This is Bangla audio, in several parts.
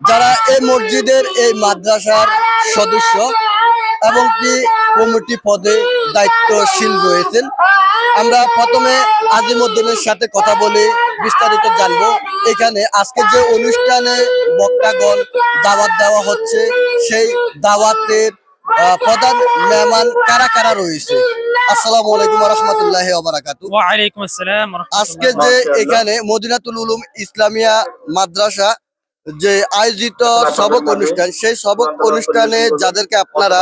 যারা এই মসজিদের এই মাদ্রাসার সদস্য এবং কি কমিটি পদে দায়িত্বশীল রয়েছেন আমরা প্রথমে আজিমুদ্দিনের সাথে কথা বলে বিস্তারিত জানব। এখানে আজকে যে অনুষ্ঠানে বক্তাগণ দাওয়াত দেওয়া হচ্ছে সেই দাওয়াতের প্রধান মেহমান কারা কারা রয়েছে? আসসালামু আলাইকুম রহমতুল্লাহ আজকে যে এখানে মদিনাতুল উলুম ইসলামিয়া মাদ্রাসা যে আয়োজিত সবক অনুষ্ঠান সেই সবক অনুষ্ঠানে যাদেরকে আপনারা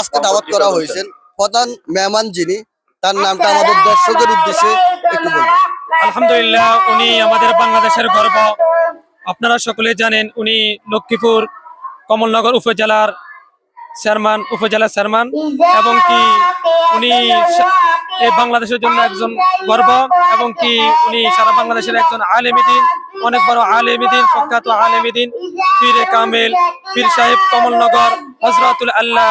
আজকে দাওয়াত করা হয়েছেন প্রধান মেহমান যিনি তার নামটা আমাদের দর্শকের উদ্দেশ্যে একটু বলবেন আলহামদুলিল্লাহ উনি আমাদের বাংলাদেশের গর্ব। আপনারা সকলে জানেন উনি লক্ষ্মীপুর কমলনগর উপজেলার চেয়ারম্যান উপজেলা চেয়ারম্যান এবং কি উনি এই বাংলাদেশের জন্য একজন গর্ব এবং কি উনি সারা বাংলাদেশের একজন আলেমিদিন অনেক বড় আলেমিদিন, প্রখ্যাত আলেমিদিন, পীরে কামেল, পীর সাহেব কমলনগর হজরতুল আল্লাহ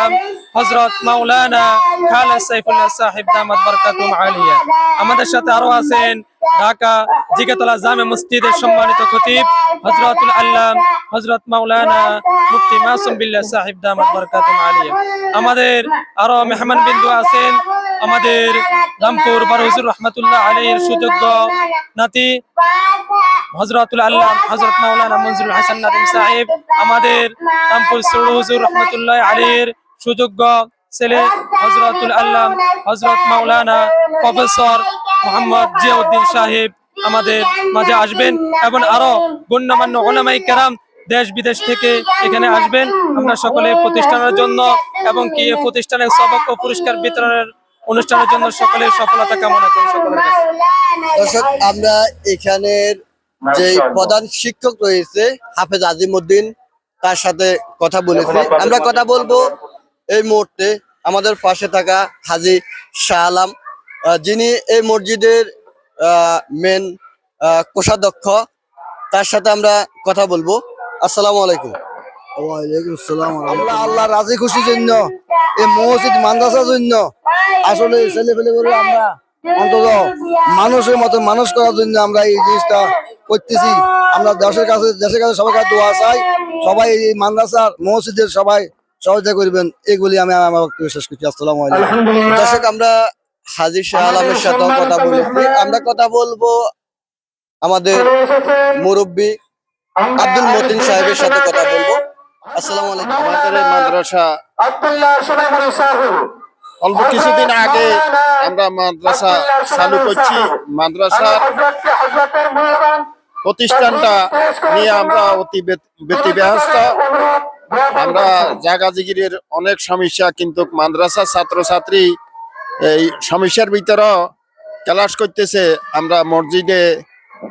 হজরত মাওলানা খালেদ সাইফুল্লাহ সাহেব দামাত বরকাতুম আলিয়া আমাদের সাথে আরও আছেন ঢাকা জিগাতলা জামে মসজিদের সম্মানিত খতিব হজরতুল আল্লাহ হজরত মাওলানা মুফতি মাসুম বিল্লাহ সাহেব দামাত বরকাতুম আলিয়া আমাদের আরও মেহমান বিন্দু আছেন, আমাদের রামপুর বড় হুজুর রহমতুল্লাহ আলীর সুযোগ্য নাতি হজরতুল আল্লাহ হজরত মাওলানা মনজুরুল হাসান নাদিম সাহেব, আমাদের রামপুর সরু হুজুর রহমতুল্লাহ আলীর সুযোগ্য ছেলে হজরতুল আল্লাহ হজরত মাওলানা প্রফেসর মোহাম্মদ জিয়াউদ্দিন সাহেব আমাদের মাঝে আসবেন এবং আরও গণ্যমান্য ওলামাই কেরাম দেশ বিদেশ থেকে এখানে আসবেন। আমরা সকলে প্রতিষ্ঠানের জন্য এবং কি প্রতিষ্ঠানের সবক পুরস্কার বিতরণের অনুষ্ঠানের জন্য সকলের সফলতা কামনা করি সকলের দর্শক, আমরা এখানের যে প্রধান শিক্ষক রয়েছে হাফেজ আজিমুদ্দিন তার সাথে কথা বলেছি। আমরা কথা বলব এই মুহূর্তে আমাদের পাশে থাকা হাজি শাহ আলাম যিনি এই মসজিদের মেন কোষাধ্যক্ষ। তার সাথে আমরা কথা বলব। আসসালামু আলাইকুম। ওয়ালাইকুম আসসালাম আল্লাহ রাজি খুশির জন্য এই মসজিদ মাদ্রাসার জন্য আসলে ছেলে পেলে করে আমরা অন্তত মানুষের মতো মানুষ করার জন্য আমরা এই জিনিসটা করতেছি। আমরা দেশের কাছে দেশের কাছে সবার কাছে দোয়া চাই। সবাই এই মাদ্রাসার মসজিদের সবাই সহযোগিতা করবেন। এগুলি আমি আমার বক্তব্য শেষ করছি। আসসালামু আলাইকুম। দর্শক আমরা হাজি শাহ আলমের সাথেও কথা বলেছি আমরা কথা বলব আমাদের মুরব্বী আব্দুল মতিন সাহেবের সাথে কথা বলব। আসসালামু আলাইকুম। আমাদের মাদ্রাসা অল্প কিছুদিন আগে আমরা মাদ্রাসা চালু করছি। মাদ্রাসার প্রতিষ্ঠানটা নিয়ে আমরা অতি ব্যত- ব্যতিব্যস্ত। আমরা জাগা জিগিরের অনেক সমস্যা, কিন্তু মাদ্রাসার ছাত্রছাত্রী এই সমস্যার ভিতরেও ক্লাস করতেছে। আমরা মসজিদে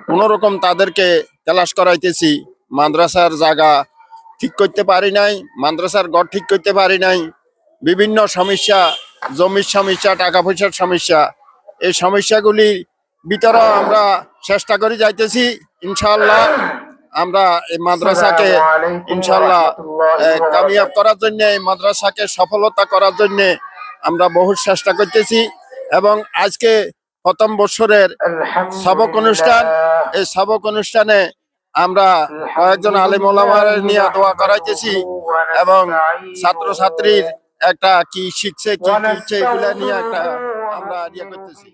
কোনোরকম তাদেরকে ক্লাস করাইতেছি। মাদ্রাসার জায়গা ঠিক করতে পারি নাই, মাদ্রাসার ঘর ঠিক করতে পারি নাই। বিভিন্ন সমস্যা, জমির সমস্যা, টাকা পয়সার সমস্যা, এই সমস্যাগুলির ভিতরে আমরা চেষ্টা করে যাইতেছি ইনশাল্লাহ আমরা এই মাদ্রাসাকে ইনশাল্লাহ কামিয়াব করার জন্য এই মাদ্রাসাকে সফলতা করার জন্য আমরা বহু চেষ্টা করতেছি এবং আজকে প্রথম বছরের সবক অনুষ্ঠান এই সবক অনুষ্ঠানে আমরা কয়েকজন আলিম ওলামার নিয়ে দোয়া করাইতেছি এবং ছাত্রছাত্রীর একটা কি শিখছে কি শিখছে এগুলা নিয়ে একটা আমরা ইয়ে করতেছি।